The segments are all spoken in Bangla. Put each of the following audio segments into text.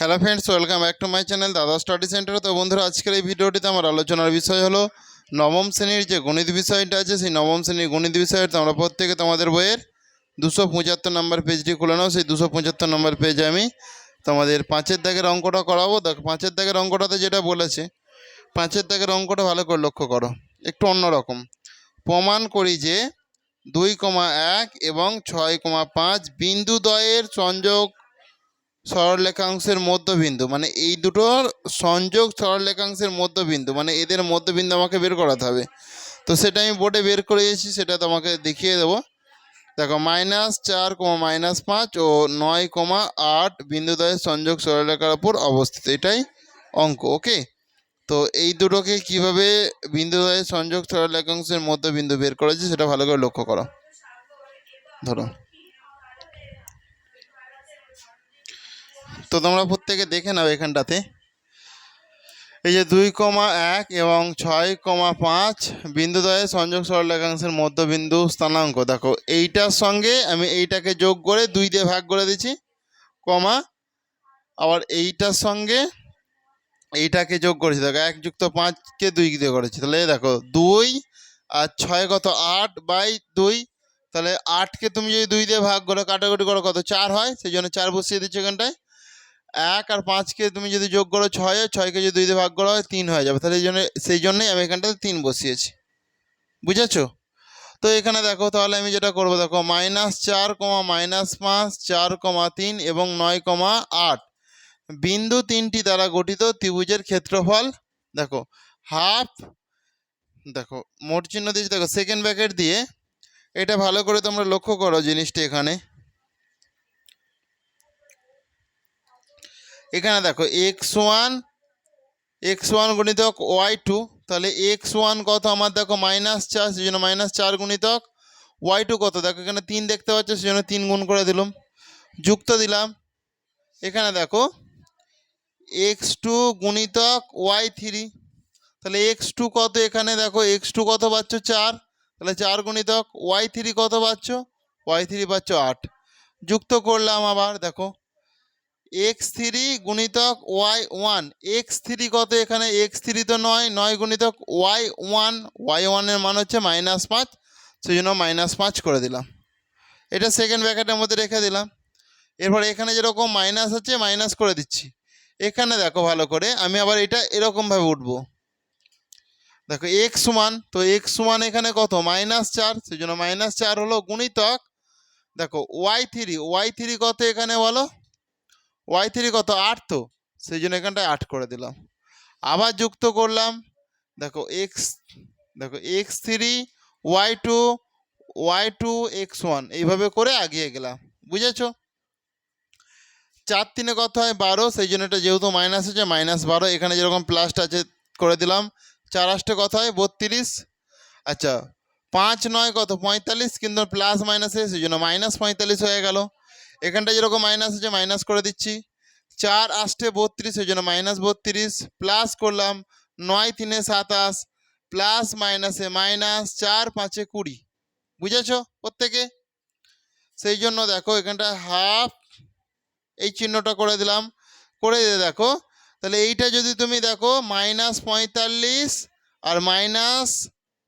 Hello friends welcome back to my channel Dada study centre তো বন্ধুরা, আজকের এই ভিডিওটিতে আমার আলোচনার বিষয় হলো নবম শ্রেণির যে গণিত বিষয়টা আছে, সেই নবম শ্রেণির গণিত বিষয়ে তোমরা প্রত্যেকে তোমাদের বইয়ের দুশো পঁচাত্তর নম্বর পেজটি খুলে নাও। সেই দুশো পঁচাত্তর নম্বর পেজে আমি তোমাদের পাঁচের দাগের অঙ্কটা করাবো। দেখো, পাঁচের দাগের অঙ্কটাতে যেটা বলেছে, পাঁচের দাগের অঙ্কটা ভালো করে লক্ষ্য করো, একটু অন্যরকম প্রমাণ করি যে দুই কমা এক এবং ছয় কমা পাঁচ বিন্দুদ্বয়ের সংযোগ সরলরেখাংশের মধ্যবিন্দু মানে এই দুটোর সংযোগ সরলরেখাংশের মধ্যবিন্দু মানে এদের মধ্যবিন্দু আমাকে বের করাতে হবে। তো সেটা আমি বোর্ডে বের করে দিয়েছি, সেটা তোমাকে দেখিয়ে দেবো। দেখো মাইনাস চার কমা মাইনাস পাঁচ ও নয় কমা আট বিন্দুদ্বয়ের সংযোগ সরলরেখার ওপর অবস্থিত, এটাই অঙ্ক ওকে তো এই দুটোকে কীভাবে বিন্দুদ্বয়ের সংযোগ সরলরেখাংশের মধ্যবিন্দু বের করেছি সেটা ভালো করে লক্ষ্য করো। ধরো। তো তোমরা প্রত্যেকে দেখে নাও এখানটাতে। এই যে দুই কমা এক এবং ছয় কমা পাঁচ, বিন্দুদ্বয়ের সংযোগ সরলরেখাংশের মধ্যবিন্দু স্থানাঙ্ক। দেখো, এইটার সঙ্গে আমি এইটাকে যোগ করে দুই দিয়ে ভাগ করে দিচ্ছি, কমা। আবার এইটার সঙ্গে এইটাকে যোগ করেছি, দেখো, এক যুক্ত পাঁচকে দুই দিয়ে করেছি। তাহলে দেখো, দুই আর ছয় কত আট বাই দুই, তাহলে আটকে তুমি যদি দুই দিয়ে ভাগ করো, কাটাকুটি করো কত? চার হয়, সেই জন্য চার বসিয়ে দিচ্ছি এখানটায়। এক আর পাঁচকে তুমি যদি যোগ করো ছয় ছয়কে যদি দুই দিয়ে ভাগ করা হয় তিন হয়ে যাবে। তাহলে এই জন্য, সেই জন্যই আমি এখানটাতে তিন বসিয়েছি। বুঝেছ? তো এখানে দেখো, তাহলে আমি যেটা করব, দেখো, মাইনাস চার কমা মাইনাস পাঁচ, চার কমা তিন এবং নয় কমা আট। বিন্দু তিনটি দ্বারা গঠিত ত্রিভুজের ক্ষেত্রফল, দেখো, হাফ, দেখো, মোট চিহ্ন দিয়েছি, দেখো সেকেন্ড ব্র্যাকেট দিয়ে, এটা ভালো করে তোমরা লক্ষ্য করো জিনিসটা এখানে। এখানে দেখো এক্স ওয়ান এক্স ওয়ান গুণিতক ওয়াই টু তাহলে এক্স ওয়ান কত? আমার দেখো মাইনাস চার সেই জন্য মাইনাস চার গুণিতক ওয়াই টু কত? দেখো এখানে তিন দেখতে পাচ্ছ সেই জন্য তিন গুণ করে দিলাম। যুক্ত দিলাম। এখানে দেখো এক্স টু গুণিতক ওয়াই থ্রি তাহলে এক্স টু কত এখানে? দেখো এক্স টু কত পাচ্ছ? চার, তাহলে চার গুণিতক ওয়াই থ্রি কত পাচ্ছ? ওয়াই থ্রি পাচ্ছ আট। যুক্ত করলাম আবার, দেখো এক্স থ্রি গুণিতক ওয়াই ওয়ান এক্স থ্রি কত এখানে? এক্স থ্রি তো নয় নয় গুণিতক ওয়াই ওয়ান ওয়াই ওয়ানের মান হচ্ছে মাইনাস পাঁচ সেই জন্য মাইনাস পাঁচ করে দিলাম। এটা সেকেন্ড ব্র্যাকেটের মধ্যে রেখে দিলাম। এরপর এখানে যেরকম মাইনাস আছে মাইনাস করে দিচ্ছি। এখানে দেখো ভালো করে, আমি আবার এটা এরকমভাবে উঠবো। দেখো এক্স ওয়ান তো এক্স ওয়ান এখানে কত? মাইনাস চার সেই জন্য মাইনাস চার হলো গুণিতক, দেখো ওয়াই থ্রি ওয়াই থ্রি কত এখানে বলো? ওয়াই থ্রি কত? আট তো। সেই জন্য এখানটায় আট করে দিলাম। আবার যুক্ত করলাম, দেখো এক্স দেখো X three Y two Y two X one এইভাবে করে আগিয়ে গেলাম। বুঝেছ? চার তিনে কত হয়? বারো সেই জন্য এটা যেহেতু মাইনাস আছে মাইনাস বারো, এখানে যেরকম প্লাসটা আছে, করে দিলাম। চার আষ্টে কত হয়? বত্রিশ। আচ্ছা পাঁচ নয় কত? পঁয়তাল্লিশ, কিন্তু প্লাস মাইনাসে সেই জন্য মাইনাস পঁয়তাল্লিশ হয়ে গেল। এখানটা যেরকম মাইনাস আছে মাইনাস করে দিচ্ছি। চার আষ্টে বত্রিশ ওই জন্য মাইনাস বত্রিশ। প্লাস করলাম নয় তিনে সাতাশ প্লাস মাইনাসে মাইনাস চার পাঁচে কুড়ি। বুঝেছ প্রত্যেকে? সেই জন্য দেখো এখানটা হাফ এই চিহ্নটা করে দিলাম। করে দিয়ে দেখো, তাহলে এইটা যদি তুমি দেখো মাইনাস পঁয়তাল্লিশ আর মাইনাস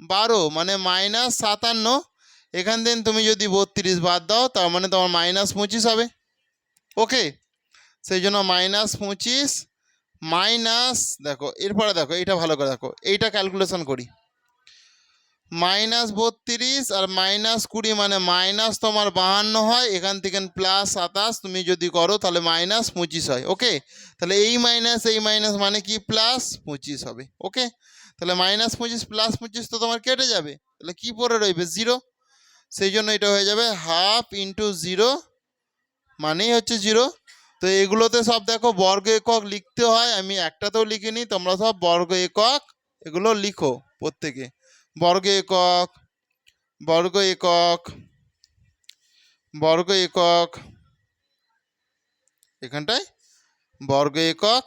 বারো মানে মাইনাস সাতান্ন এখান থেকে তুমি যদি বত্রিশ বাদ দাও, তার মানে তোমার মাইনাস পঁচিশ হবে। ওকে সেই জন্য মাইনাস পঁচিশ মাইনাস দেখো, এরপরে দেখো, এইটা ভালো করে দেখো, এইটা ক্যালকুলেশন করি। মাইনাস বত্রিশ আর মাইনাস কুড়ি মানে মাইনাস তোমার বাহান্ন হয়, এখান থেকে প্লাস সাতাশ, তুমি যদি করো, তাহলে মাইনাস পঁচিশ হয় ওকে তাহলে এই মাইনাস এই মাইনাস মানে কি? প্লাস পঁচিশ হবে ওকে তাহলে মাইনাস পঁচিশ প্লাস পঁচিশ তো তোমার কেটে যাবে, তাহলে কি পরে রইবে? জিরো সেই জন্য এটা হয়ে যাবে হাফ ইন্টু জিরো মানেই হচ্ছে জিরো তো এগুলোতে সব দেখো বর্গ একক লিখতে হয়, আমি একটাতেও লিখিনি, তোমরা সব বর্গ একক এগুলো লিখো প্রত্যেকে। বর্গ একক বর্গ একক বর্গ একক, এখানটায় বর্গ একক,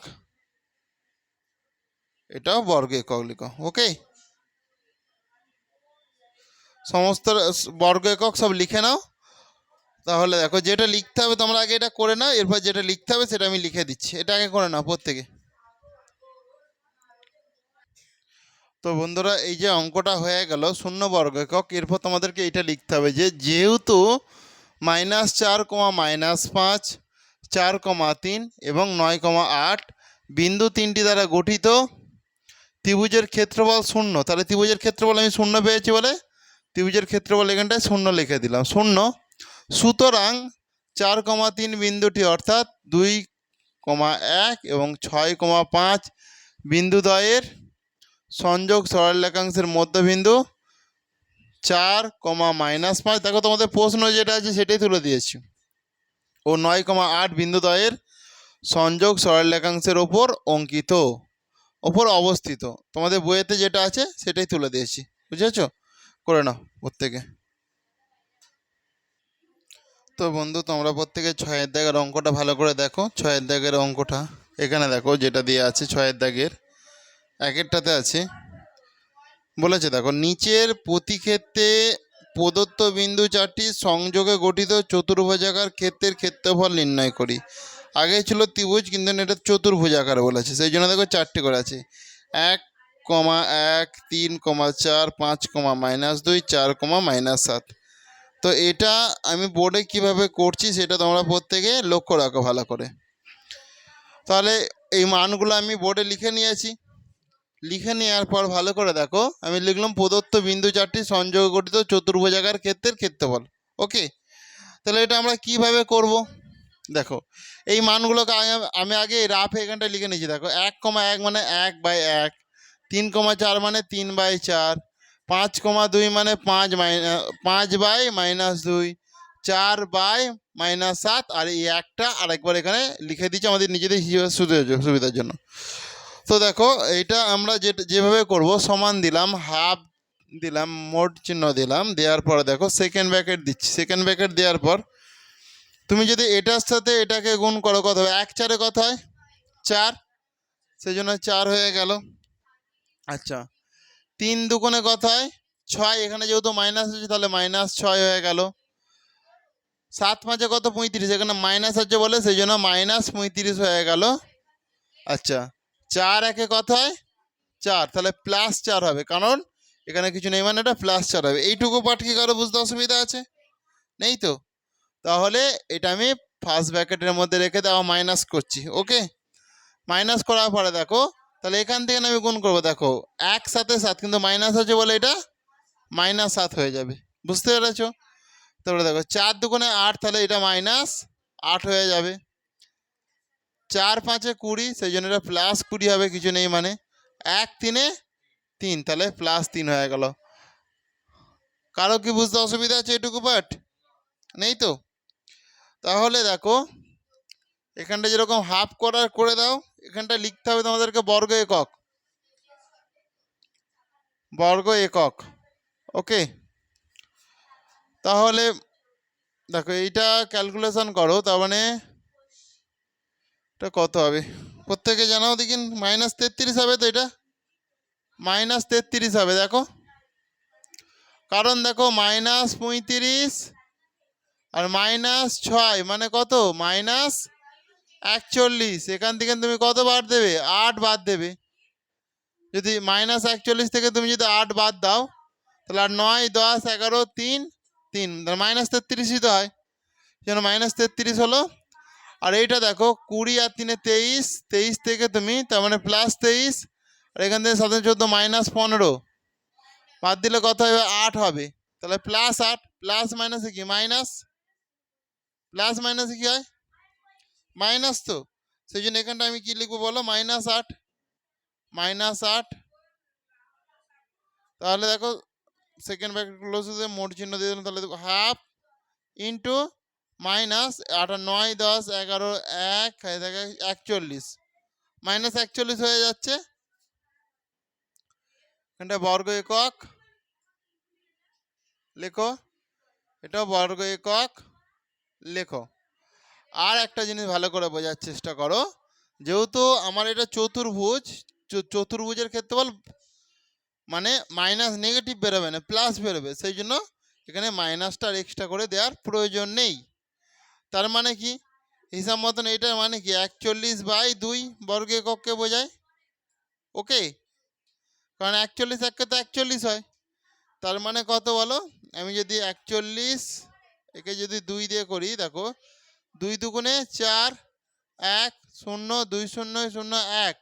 এটাও বর্গ একক লিখো ওকে সমস্ত বর্গ একক সব লিখে নাও। তাহলে দেখো যেটা লিখতে হবে তোমরা আগে এটা করে নাও, এরপর যেটা লিখতে হবে সেটা আমি লিখে দিচ্ছি। এটা আগে করে নাও প্রত্যেকে। তো বন্ধুরা, এই যে অঙ্কটা হয়ে গেল, শূন্য বর্গ একক। এরপর তোমাদেরকে এটা লিখতে হবে যে, যেহেতু মাইনাস চার কমা মাইনাস পাঁচ, চার কমা তিন এবং নয় কমা আট, বিন্দু তিনটি দ্বারা গঠিত ত্রিভুজের ক্ষেত্রফল শূন্য। তাহলে ত্রিভুজের ক্ষেত্রফল আমি শূন্য পেয়েছি বলে? ত্রিভুজের ক্ষেত্রফল এখানটায় শূন্য লিখে দিলাম। শূন্য। সুতরাং চার কমা তিন বিন্দুটি অর্থাৎ দুই কমা এক এবং ছয় কমা পাঁচ বিন্দুদ্বয়ের সংযোগ সরলরেখাংশের মধ্যবিন্দু চার কমা মাইনাস পাঁচ। দেখো তোমাদের প্রশ্ন যেটা আছে সেটাই তুলে দিয়েছি। ও নয় কমা আট বিন্দুদ্বয়ের সংযোগ সরলরেখাংশের ওপর অঙ্কিত, ওপর অবস্থিত। তোমাদের বইয়েতে যেটা আছে সেটাই তুলে দিয়েছি। বুঝেছ? করে নাও প্রত্যেকে। তো বন্ধু, তোমরা প্রত্যেকে ছয়ের দাগের অঙ্কটা ভালো করে দেখো। ছয়ের দাগের অঙ্কটা এখানে দেখো, যেটা দিয়ে আছে ছয়ের দাগের। একেরটাতে আছে, বলেছে দেখো, নিচের প্রতি ক্ষেত্রে প্রদত্ত বিন্দু চারটি সংযোগে গঠিত চতুর্ভুজাকার ক্ষেত্রের ক্ষেত্রফল নির্ণয় করি। আগে ছিল ত্রিভুজ, কিন্তু এটা চতুর্ভুজাকার বলেছে, সেই জন্য দেখো চারটি করে আছে। এক কমা এক, তিন কমা চার, পাঁচ কমা মাইনাস দুই, চার কমা মাইনাস সাত। তো এটা আমি বোর্ডে কীভাবে করছি সেটা তোমরা প্রত্যেকে লক্ষ্য রাখো ভালো করে। তাহলে এই মানগুলো আমি বোর্ডে লিখে নিয়েছি। লিখে নেওয়ার পর ভালো করে দেখো, আমি লিখলাম প্রদত্ত বিন্দু চারটি সংযোগ গঠিত চতুর্ভুজাকার ক্ষেত্রের ক্ষেত্রফল। ওকে তাহলে এটা আমরা কীভাবে করব? দেখো, এই মানগুলোকে আমি আগে রাফ এখানটা লিখে নিয়েছি। দেখো, এক কমা এক মানে এক বাই এক। তিন কমা চার মানে তিন বাই চার, পাঁচ কমা দুই মানে পাঁচ মাইনাস পাঁচ বাই মাইনাস দুই, চার বাই মাইনাস সাত, আর এই একটা আরেকবার এখানে লিখে দিচ্ছি আমাদের নিজেদের সুবিধার জন্য। তো দেখো, এইটা আমরা যে, যেভাবে করব, সমান দিলাম, হাফ দিলাম, মোট চিহ্ন দিলাম, দেওয়ার পর দেখো সেকেন্ড ব্যাকেট দিচ্ছি। সেকেন্ড ব্যাকেট দেওয়ার পর, তুমি যদি এটার সাথে এটাকে গুণ করো, কত হবে? এক চারে কত হয়? চার। সেই জন্য চার হয়ে গেল। আচ্ছা। তিন দুগুণে কত হয় ছয়, এখানে যেহেতু মাইনাস আছে, তাহলে মাইনাস ছয় হয়ে গেল। সাত পাঁচে কত? পঁয়ত্রিশ, এখানে মাইনাস আছে বলে সেই জন্য মাইনাস পঁয়ত্রিশ হয়ে গেল। আচ্ছা চার একে কত হয় চার, তাহলে প্লাস চার হবে, কারণ এখানে কিছু নেই মানে এটা প্লাস চার হবে। এইটুকু পাঠ কি কারও বুঝতে অসুবিধা আছে? নেই তো? তাহলে এটা আমি ফার্স্ট ব্র্যাকেটের মধ্যে রেখে দেওয়া মাইনাস করছি ওকে মাইনাস করার পরে দেখো তাহলে এখান থেকে আমি গুণ করব, দেখো, এক সাথে সাত, কিন্তু মাইনাস আছে বলে এটা মাইনাস সাত হয়ে যাবে, বুঝতে পেরেছ? তারপরে দেখো, চার দুগুণে আট, তাহলে এটা মাইনাস আট হয়ে যাবে। চার পাঁচে কুড়ি, সেই জন্য এটা প্লাস কুড়ি হবে, কিছু নেই মানে। এক তিনে তিন, তাহলে প্লাস তিন হয়ে গেল। কারও কি বুঝতে অসুবিধা আছে এটুকু পাঠ? নেই তো? তাহলে দেখো, এখানটা যেরকম হাফ করার করে দাও এখানটা লিখতে হবে তোমাদেরকে বর্গ একক। বর্গ একক। ওকে? তাহলে দেখো, এইটা ক্যালকুলেশন করো, তার মানে এটা কত হবে? প্রত্যেকে জানাও দেখি, মাইনাস তেত্রিশ হবে তো এটা? মাইনাস তেত্রিশ হবে, দেখো। কারণ দেখো, মাইনাস পঁয়ত্রিশ আর মাইনাস ছয় মানে কত? মাইনাস একচল্লিশ, এখান থেকে তুমি কত বাদ দেবে? আট বাদ দেবে। যদি মাইনাস একচল্লিশ থেকে তুমি যদি আট বাদ দাও, তাহলে আর নয়, দশ, এগারো, তিন তিন মাইনাস তেত্রিশই তো হয়। যেন মাইনাস তেত্রিশ হলো। আর এইটা দেখো, কুড়ি আর তিনে তেইশ তেইশ থেকে তুমি, তার মানে প্লাস তেইশ, আর এখান থেকে সাধারণ চোদ্দ মাইনাস পনেরো। বাদ দিলে কত হবে? আট হবে। তাহলে প্লাস আট প্লাস মাইনাসে কি? মাইনাস প্লাস মাইনাসে কি হয়? মাইনাস তো। সেই জন্য এখানটা আমি কি লিখব বলো? মাইনাস আট। মাইনাস আট। তাহলে দেখো সেকেন্ড ব্র্যাকেট ক্লোজ মোট চিহ্ন দিয়ে দিলাম, তাহলে হাফ ইন্টু মাইনাস আট নয়, দশ, এগারো, এক একচল্লিশ। মাইনাস একচল্লিশ হয়ে যাচ্ছে। এখানটা বর্গ একক। লেখো। এটাও বর্গ একক। লেখো। আর একটা জিনিস ভালো করে বোঝার চেষ্টা করো, যেহেতু আমার এটা চতুর্ভুজ চতুর্ভুজের ক্ষেত্রফল মানে মাইনাস নেগেটিভ বেরোবে না প্লাস বেরোবে, সেই জন্য এখানে মাইনাসটা আর এক্সট্রা করে দেওয়ার প্রয়োজন নেই। তার মানে কি? হিসাব মতন এটার মানে কি? একচল্লিশ বাই দুই বর্গ এককে বোঝায়। ওকে কারণ একচল্লিশ এককে তো একচল্লিশ হয়। তার মানে কত বলো? আমি যদি একচল্লিশ একে যদি দুই দিয়ে করি, দেখো দুই দুগুণে চার, এক, শূন্য, দুই শূন্য শূন্য, এক।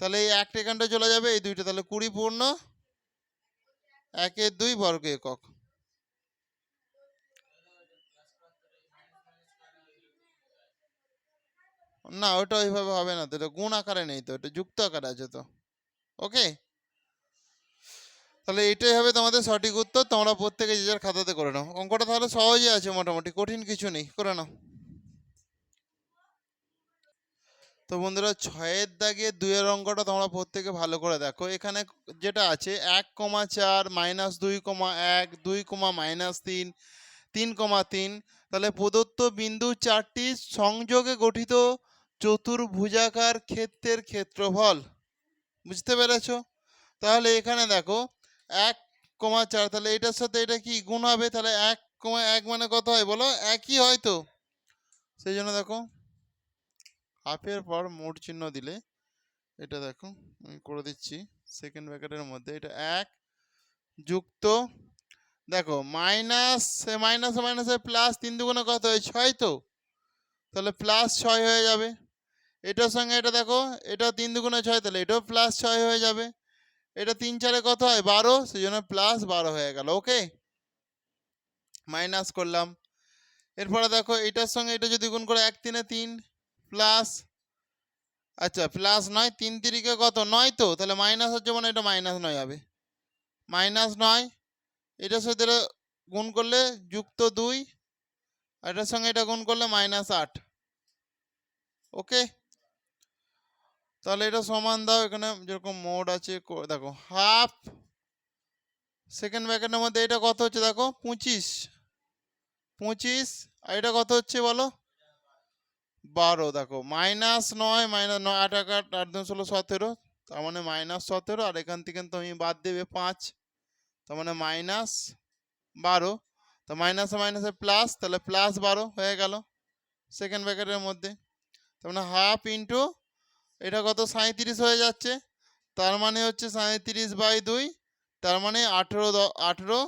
তাহলে এই একটা এখানটা চলে যাবে, এই দুইটা তাহলে কুড়ি পূর্ণ একের দুই বর্গ একক। না, ওটা ওইভাবে হবে না তো এটা গুণ আকারে নেই তো, এটা যুক্ত আকারে আছে তো। ওকে? তাহলে এটাই হবে তোমাদের সঠিক উত্তর, তোমরা প্রত্যেকে যে যার খাতাতে করে নাও। অঙ্কটা তাহলে সহজে আছে মোটামুটি, কঠিন কিছু নেই, করে নাও। তো বন্ধুরা ছয়ের দাগে দুইয়ের অঙ্কটা তোমরা প্রত্যেকে ভালো করে দেখো। এখানে যেটা আছে, এক কমা চার মাইনাস দুই কমা এক, দুই কমা মাইনাস তিন তিন কমা তিন। তাহলে প্রদত্ত বিন্দু চারটি সংযোগে গঠিত চতুর্ভুজাকার ক্ষেত্রের ক্ষেত্রফল। বুঝতে পেরেছ? তাহলে এখানে দেখো, এক কমা চার, তাহলে এটার সাথে এটা কি গুণ হবে? তাহলে এক কমা এক মানে কত হয় বলো? একই হয় তো। সেই জন্য দেখো হাফের পর মোট চিহ্ন দিলে, এটা দেখো, আমি করে দিচ্ছি সেকেন্ড ব্র্যাকেটের মধ্যে, এটা এক, যুক্ত, দেখো মাইনাস মাইনাসে মাইনাসে প্লাস তিন দুগুণে কত হয়? ছয় তো? তাহলে প্লাস ছয় হয়ে যাবে। এটার সঙ্গে এটা দেখো, এটা তিন দুগুণে ছয়, তাহলে এটাও প্লাস ছয় হয়ে যাবে। এটা তিন চারে কত হয়? বারো সেই জন্য প্লাস বারো হয়ে গেল ওকে মাইনাস করলাম। এরপরে দেখো, এটার সঙ্গে এটা যদি গুণ করে এক তিনে তিন প্লাস আচ্ছা প্লাস নয়, তিন তিরিকে কত? নয় তো? তাহলে মাইনাস হচ্ছে মানে এটা মাইনাস নয় হবে। মাইনাস নয়, এটার সাথে গুণ করলে যুক্ত দুই এটার সঙ্গে এটা গুণ করলে মাইনাস আট। ওকে? তাহলে এটা সমান দাও, এখানে যেরকম মোড আছে দেখো, হাফ, সেকেন্ড ব্র্যাকেটের মধ্যে এটা কত হচ্ছে দেখো? পঁচিশ। পঁচিশ, আর এটা কত হচ্ছে বলো? বারো, দেখো মাইনাস নয় মাইনাস নয়, আট, এক, আট আট, দুই, ষোলো, সতেরো, তার মানে মাইনাস সতেরো, আর এখান থেকে তুমি বাদ দেবে পাঁচ, তার মানে মাইনাস বারো, তো মাইনাসে মাইনাসে প্লাস তাহলে প্লাস বারো হয়ে গেল সেকেন্ড ব্র্যাকেটের মধ্যে, তার মানে হাফ ইন্টু এটা কত সাঁত্রিশ হয়ে যাচ্ছে, তার মানে হচ্ছে সাঁত্রিশ বাই দুই, তার মানে আঠেরো আঠেরো,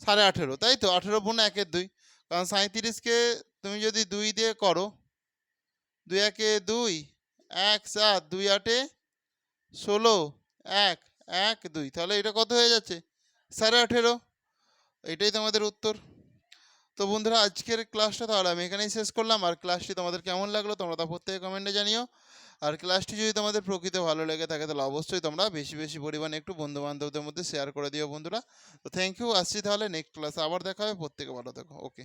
সাড়ে আঠেরো, তাই তো? আঠেরো গুণ একের দুই, কারণ সাঁত্রিশকে তুমি যদি দুই দিয়ে করো দুই একে দুই, এক সাত, দুই আটে ষোলো, এক এক, দুই। তাহলে এটা কত হয়ে যাচ্ছে? সাড়ে আঠেরো। এটাই তোমাদের উত্তর। তো বন্ধুরা, আজকের ক্লাসটা তাহলে আমি এখানেই শেষ করলাম। আর ক্লাসটি তোমাদের কেমন লাগল তোমরা তা প্রত্যেকে কমেন্টে জানিও। আর ক্লাসটি যদি তোমাদের প্রকৃত ভালো লেগে থাকে, তাহলে অবশ্যই তোমরা বেশি বেশি পরিমাণে একটু বন্ধু বান্ধবদের মধ্যে শেয়ার করে দিও বন্ধুরা। তো থ্যাংক ইউ আসছি তাহলে নেক্সট ক্লাসে আবার দেখা হবে। প্রত্যেকে ভালো থেকো। ওকে